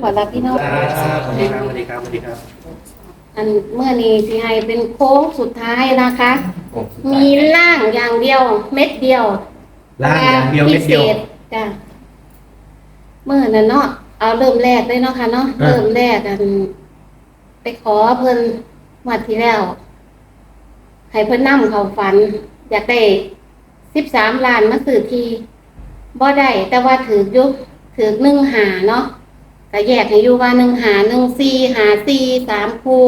ขอรับพี่น้องครับสวัสดีครับสวัสดีครับสวัสดีครับ อันเมื่อนี้ที่ให้เป็นโค้งสุดท้ายนะคะโอ้มีล่างอย่างเดียว เม็ดเดียวล่างอย่างเดียวเม็ดเดียวพิศษจ้ะเมื่อนั้นเนาะเอาเริ่มแรกเลยเนาะค่ะเนาะอ่าเริ่มแรกกัน ไปขอเพิ่นงวัดที่แล้วให้เพิ่นนำเขาฝัน อยากได้สิบสามล้านมาสื่อทีบ่ได้แต่ว่าถือยุถือหนึ่งหาเนาะ ก็แยกให้อยู่ว่าหนึ่งหาหนึ่งสี่หาสี่สามคู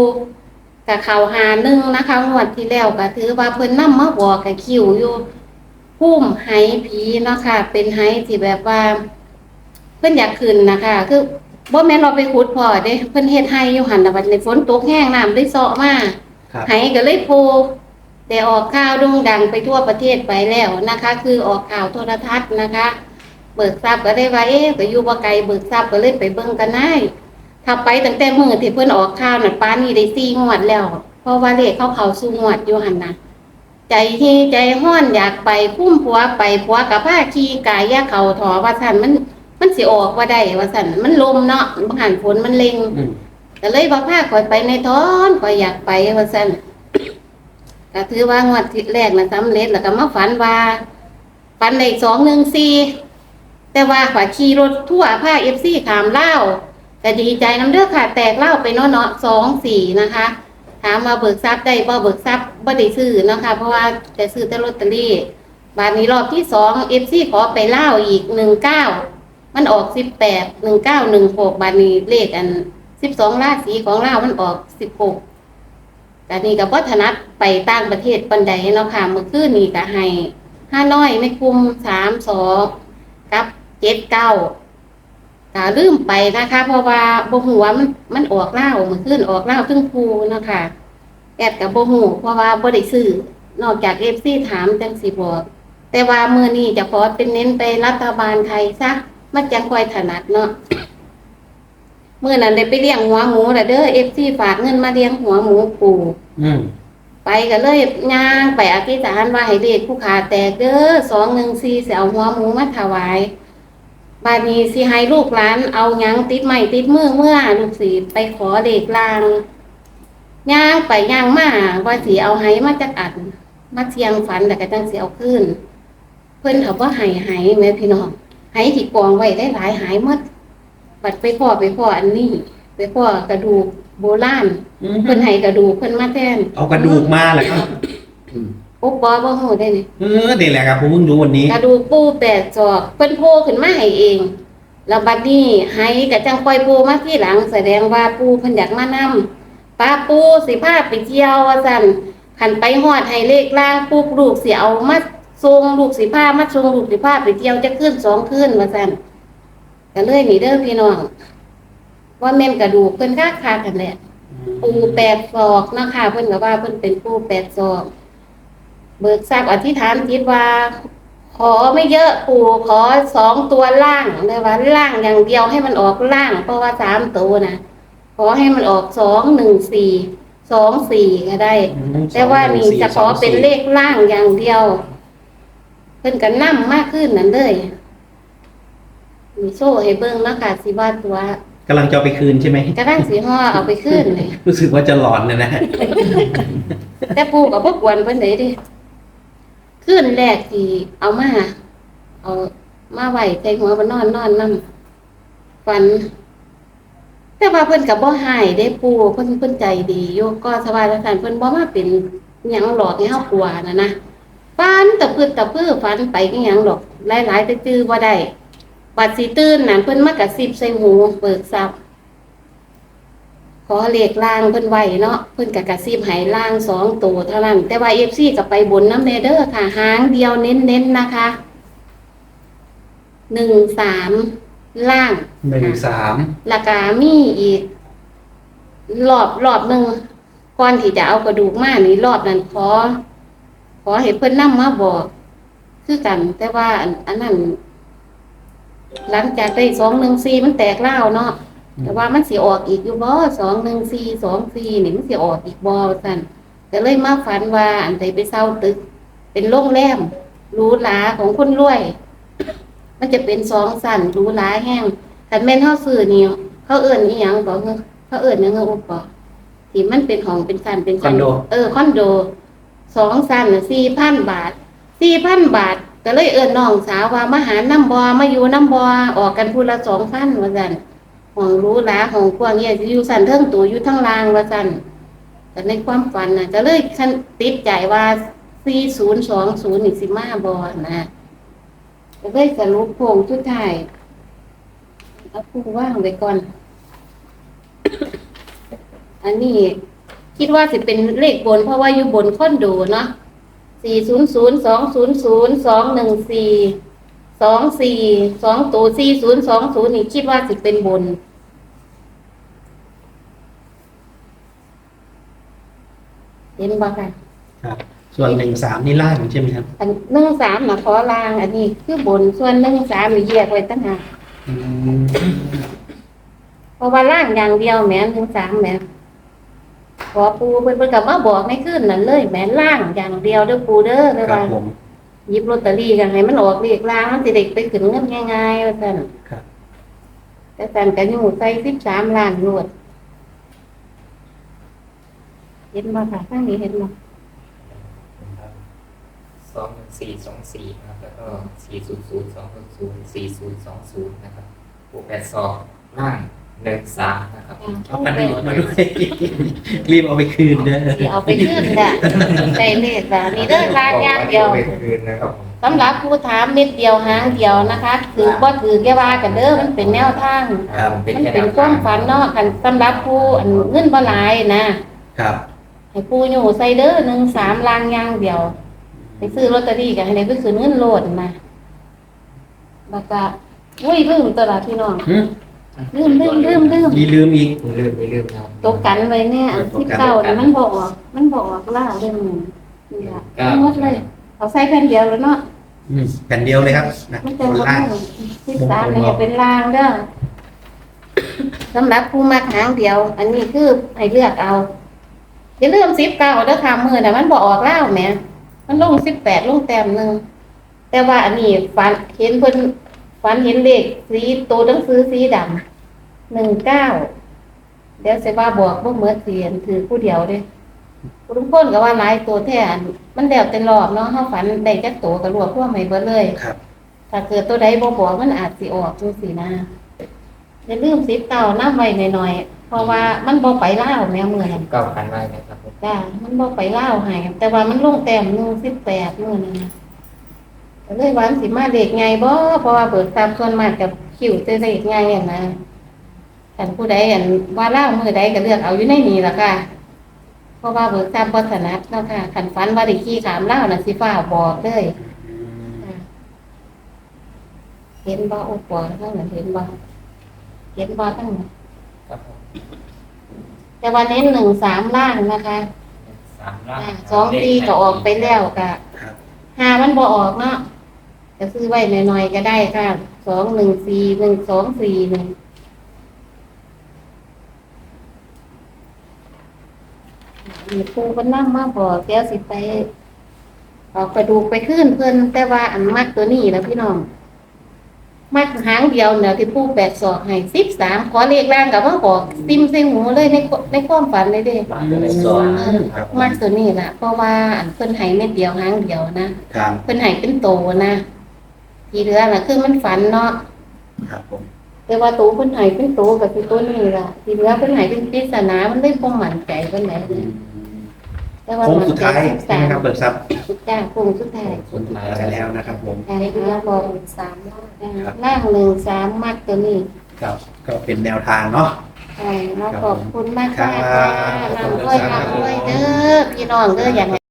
กับเขาหาหนึ่งนะคะงวดที่แล้วก็ถือว่าเพิ่นนำมาบอกกับคิวอยู่พุ่มไหผีเนาะค่ะ เป็นไหที่แบบว่า เพิ่นอยากขึ้นนะคะ คือบ่แม่นเราไปขุดพอเด้เพิ่นเฮ็ดให้อยู่หันน่ะบัดนี้ฝนตกแห้งน้ำได้เซาะมาครับไหก็เลยโพแต่ออกข่าวโด่งดังไปทั่วประเทศไปแล้วนะคะ คือออกข่าวโทรทัศน์นะคะ เบิกทรัพย์ก็ได้ว่าเอ๊ะก็อยู่บ่ไกลเบิกทรัพย์ก็เลยไปเบิ่งกันได้ถ้าไปตั้งแต่มื้อที่เพิ่นออกข่าวน่ะป้านนี้ได้4งวดแล้ว เพราะว่าเลขเขาเข้าสู่งวดอยู่หั่นน่ะใจที่ใจห้อนอยากไปพุ่มผัวไปผัวกับผ้าขี้กายยาเขาถอว่าซั่นมัน มันสิออกว่าได้ว่าซั่นมันลมเนาะบางหันฝนมันเล็งอืมก็เลยว่าพาข่อยไปในท้อนข่อยอยากไปว่าซั่นก็ถือว่างวดที่แรกน่ะสำเร็จแล้วก็มาฝันว่าฝันเลขสองหนึ่งสี่ แต่ว่าข่อยขี่รถทั่วผ้าเอฟซีขามเล่าวก็ดีใจน้ำเด้อค่ะ แตกเล่าไปเนาะเนาะสองสี่นะคะ ถามมาเบิกทรัพย์ได้บ่เบิกทรัพย์บ่ได้ซื้อนะคะ เพราะว่าแต่ซื้อแต่ลอตเตอรี่บาทนี้รอบที่สองเอฟซีขอไปเล่าอีกหนึ่งเก้ามันออกสิบแปดหนึ่งเก้าหนึ่งหกบาทนี้เลขอันสิบสองราศีของเรามันออกสิบหกแต่นี่กับวัฒนัดไปต่างประเทศปันใดเนาะค่ะเมื่อคืนนี่ก็ให้ห้าน้อยไม่คุมสามสองกับ เจ็ดเก้าก็ลืมไปนะคะ เพราะว่าบ่หัวามันมันออกเล่าวเมื่อคืนออกเล่าวทึ่งภูเนาะค่ะแอดกับบ่หูเพราะว่าบ่ได้ซื้อนอกจากเอฟซีถามจังสิบอกแต่ว่ามือนี้จะขอเป็นเน้นไปรัฐบาลไทยซะมันจะค่อยถนัดเนาะเมื่อนั้นได้ไปเลี้ยงหัวหมูและเด้อเอฟซีฝากเงินมาเลี้ยงหัวหมูปูอืมไปก็เลยย่างไปอธิษฐานว่าให้เด็กผู้ขาแตกเด้อสองหนึ่งสี่เสียวหัวหมูมาถวาย บาดนี้สิให้ลูกหลานเอาหยังติดไม้ติดมือเมื่อลูกสีไปขอเด็กลางย่างไปย่างมาว่าสีเอาไห้มาจากอัดมาเทียงฝันแต่ก็จังสีเอาขึ้น เพิ่นเขาว่าไห้ไห้แม่พี่น้องไห้ที่กองไว้ได้หลายหายหมดบัดไปพ่อไปพ่ออันนี้ ไปพ่อกระดูกโบราณเพิ่นให้กระดูกเพิ่นมาแทนเอากระดูกมาเหรอครับอืม ปุ๊บบ่บ่ฮู้ได้นี่เออนี่แหละครับผมเพิ่งรู้วันนี้ กระดูกปูแปดศอกเพิ่นโผล่ขึ้นมาให้เอง แล้วบัดนี้ให้ก็จังปล่อยปูมาที่หลัง แสดงว่าปูเพิ่นอยากมานำป้าปูสิพาไปเที่ยวว่าซั่นคันไปฮอดให้เลขล่างปุ๊บลูกสิเอามาส่งลูกสิพามาส่งลูกสิพาไปเที่ยวจะขึ้นสองคืนว่าซั่นก็เลยนี่เด้อพี่น้องว่าแม่นกระดูกเพิ่นคักคักกันแหละปูแปดศอกนะคะเพิ่นก็ว่าเพิ่นเป็นปูแปดศอก เบิกทรัพย์อธิษฐานจิตว่า ขอไม่เยอะปู่ขอสองตัวล่างเลยว่าล่างอย่างเดียวให้มันออกล่าง เพราะว่าสามตัวนะขอให้มันออกสองหนึ่งสี่สองสี่ก็ได้อืมแต่ว่านี่จะขอเป็นเลขล่างอย่างเดียวเพิ่นกันนั่มมากขึ้นนั่นเลยมีโซ่ให้เบิ้งเนาะคะสิว่าตัวกำลังจะเอาไปคืนใช่ไหมกระด้างสีห่อเอาไปขึ้นเลยรู้สึกว่าจะหลอนนะนะแต่ปูกับพวกกวนเพิ่นได้ดิ ขึ้นแรกที่เอามาเอามาไหวใจหัวมานอนนอนนํฝัน แต่ว่าเพิ่นกับบ่หายได้ปูเพิ่นเพิ่นใจดีอยู่ก็สบายแล้วกันเพิ่นบ่มาเป็นหยังหลอกให้เฮากลัวนะนะฝันตะพืดตะพื้อฝันไปก็หยังหรอกหลายๆแต่จื้อบ่ได้บัดสิตื่นนั่นเพิ่นมากระซิบใส่หูเบิกทรัพย์ ขอเลขล่างเพิ่นไว้เนาะเพิ่นกะกระซิบให้ล่างสองตัวเท่านั้น แต่ว่าเอฟซีกับไปบนน้ำเนเดอร์ค่ะหางเดียวเน้นๆนะคะหนึ่งสามล่างหนึ่งสามแล้วก็มีอีกรอบรอบหนึ่งก่อนที่จะเอากระดูกมานี่รอบนั้นขอขอให้เพิ่นนำมาบอก คือกัน แต่ว่าอันอันนั้น หลังจากได้สองหนึ่งสี่มันแตกเล่าวเนาะ แต่ว่ามันสิออกอีกอยู่บ่สองหนึ่งสี่สองสี่นี่มันสิออกอีกบ่สั่นก็เลยมาฝันว่าอันใดไปเศร้าตึก เป็นโรงแรมหรูหราของคนรวย มันจะเป็นสองสั่นหรูหราแห้งคันแม่นเฮาซื้อนี่เขาเอิ่นอีหยังบอกเงเขาเอิ่นยังเงอุปกรณ์ที่มันเป็นห้องเป็นสันเป็นคอนโดเออคอนโดสองสันสี่พันบาทสี่พันบาทก็เลยเอิ่นน้องสาวว่ามาหาน้ำบอมาอยู่น้ำบอออกกันพูละสองพันว่าสัน ห้องรู้หลาห้องกว้างเนี่ยอยู่สันเทิงตัวอยู่ทั้งลางว่าสันแต่ในความฝันนะก็เลยฉันติดใจว่าสี่ศูนย์สองศูนย์นี่สิมาบอนะก็เลยสรุปโพงชุดไทายเอาพูว่างไปก่อน อันนี้คิดว่าสิเป็นเลขบน เพราะว่าอยู่บนคอนโดเนาะสี่ศูนย์ศูนย์สองศูนย์ศูนย์สองหนึ่งสี่สองสี่สองตัวสี่ศูนย์สองศูนย์นี่คิดว่าสิเป็นบน เห็นบ่ค่ะ ครับ ส่วนหนึ่งสามนี่ล่างใช่ไหมครับอันหนึ่งสามนะขอลาง อันนี้คือบนส่วนหนึ่งสามนี่แยกไว้ตั้งหากอืมเพราะว่าล่างอย่างเดียวแหม่หนึ่งสามแหม่ขอปูเพิ่นเพิ่นก็มาบอกไม่ขึ้นนั่นเลยแหม่ล่างอย่างเดียวเด้อปูเด้อเลยครับว่าผม หยิบลอตเตอรี่กันให้มันออกเลขล่างมันสิเด็กไปขึ้นเงินง่ายๆว่าซั่นครับ แต่ซั่นก็อยู่ใส่สิบสามล้านรวด เห็นบ่ค่ะข้างนี้เห็นบ่สองหนึ่งสี่สองสี่นะครับ แล้วก็สี่ศูนย์ศูนย์สองศูนย์สี่ศูนย์สองศูนย์นะครับบวกแปดสองล่างหนึ่งสามนะครับเอาปันนี้มาด้วยรีบเอาไปคืนเด้อสิเอาไปขึ้นน่ะใส่เลขล่ะนี่เด้อล่างอย่างเดียวไปคืนนะครับผมสำหรับผู้ถามเม็ดเดียวหางเดียวนะคะ ถือบ่ถือแค่ว่ากันเด้อมันเป็นแนวทางครับเป็นมันแค่เป็นแนความฝันเนาะกันสำหรับผู้อันเงินบ่หลายนะครับ ให้ผู้อยู่ใส่เด้อหนึ่งสามลางอย่างเดียว ไปซื้อลอตเตอรี่กันให้ได้ไปคืนเงินโลดนะแล้วก็อุ้ยลืมตวลาดพี่น้องหืมลืมลืมลืมลืมมีลืมอีกอย่าลืมอย่าลืมนะครับตกกันไว้เนี่ยอันที่เก้านี่มันบอกออกมันบอกออกล่าเรื่องหนึ่งนี่ละทั้งหมดเลยเอาใส่แผ่นเดียวแล้วเนาะอืมแผ่นเดียวเลยครับนะมันบจะนลดล่างที่สามเนี่ยเป็นรางเด้อสำหรับผู้มาหางเดียว อันนี้คือให้เลือกเอา อย่าลืมสิบเก้าเด้อค่ะมือน่ะมันบอกออกเล่าแหมมันลงสิบแปดลงแต้มหนึ่งแต่ว่าอันนี้ฝันเห็นเพิ่นฝันเห็นเลขสีตัวหนังสือสีดำหนึ่งเก้าเดี๋ยวเสว่าบอกบ่เหมือนเสียนถือผู้เดียวเด้ทุกคนก็ว่าหลายตัวแท้อันมันแล้วแต่รอบเนาะเฮาฝันได้จักตัวก็รวบรวมให้เบิดเลยครับ ถ้าเกิดตัวใดบ่บอกมันอาจสิออกจังซี่นะอย่าลืมสิบเก่าน้ำไว้หน่อยๆเพ ราะว่ามันบ่ไปล่าวแมวมือนั่นเก้าพันไว้นะครับผมจ้ามันบ่ไปล่าวให้แต่ว่ามันลงแต้มหนึ่งสิบแปดมื้อนั่นนะก็เลยว่ามันสิมาเด็กไงบ่เพราะว่าเบิกตามส่วนมากกับคิวจะเด็กไงอะนะกันผู้ใดอันว่าล่าวมือใดก็เลือกเอาอยู่ในนี้ล่ะค่ะ เพราะว่าเบิกตามบ่ถนัดเนาะค่ะคันฝันว่าได้ขี่ขามล่าวน่ะสิฟ้าบอกเลยอืมเห็นบ่โอ้ปอทั้งนั้นเห็นบ่เห็นบ่ทั้งนั้น ครับผม แต่ว่าเน้นหนึ่งสามล่างนะคะสามล่างอ่าสองปีก็ออกไปแล้วกะครับห้ามันบ่ออกเนาะจะซื้อไว้หน่อยๆก็ได้ค่ะสองหนึ่งสี่หนึ่งสองสี่หนึ่งมีครูก็นั่งมาบอกแก้วสิไปเออกกระดูกไปขึ้นเพิ่นแต่ว่าอันมักตัวนี้แล้วพี่น้อง มักหางเดียวเนี่ยที่ผู้แปดศอกให้สิบสามขอเลขแรงกับว่าบอกซิมใส่หูเลยในในความฝันเลยเด้ล่างก็เลยสองอืมครับมักตัวนี้แหละเพราะว่าอันเพิ่นให้เม็ดเดียวหางเดียวนะครับเพิ่นให้เป็นโตนะที่เหลือน่ะคือมันฝันเนาะครับผมแต่ว่าตัวเพิ่นให้เป็นโตก็คือตัวนี้ล่ะ ที่เหลือเพิ่นให้เป็นปริศนามันเลยบ่มั่นใจเพิ่นไหนอืมแต่ว่า โค้งมันสุดท้ายใช่ไหมครับเบิกทรัพย์จ้าโค้งสุดท้ายสุดท้ายไปแล้วนะครับ ผมใช่แล้วบอกสามล่างหนึ่งสามมัดตัวนี้ครับก็เป็นแนวทางเนาะใช่แล้วขอบคุณมากครัค่ะบนำด้วยนำด้วยเด้อพี่น้องเด้ออย่าง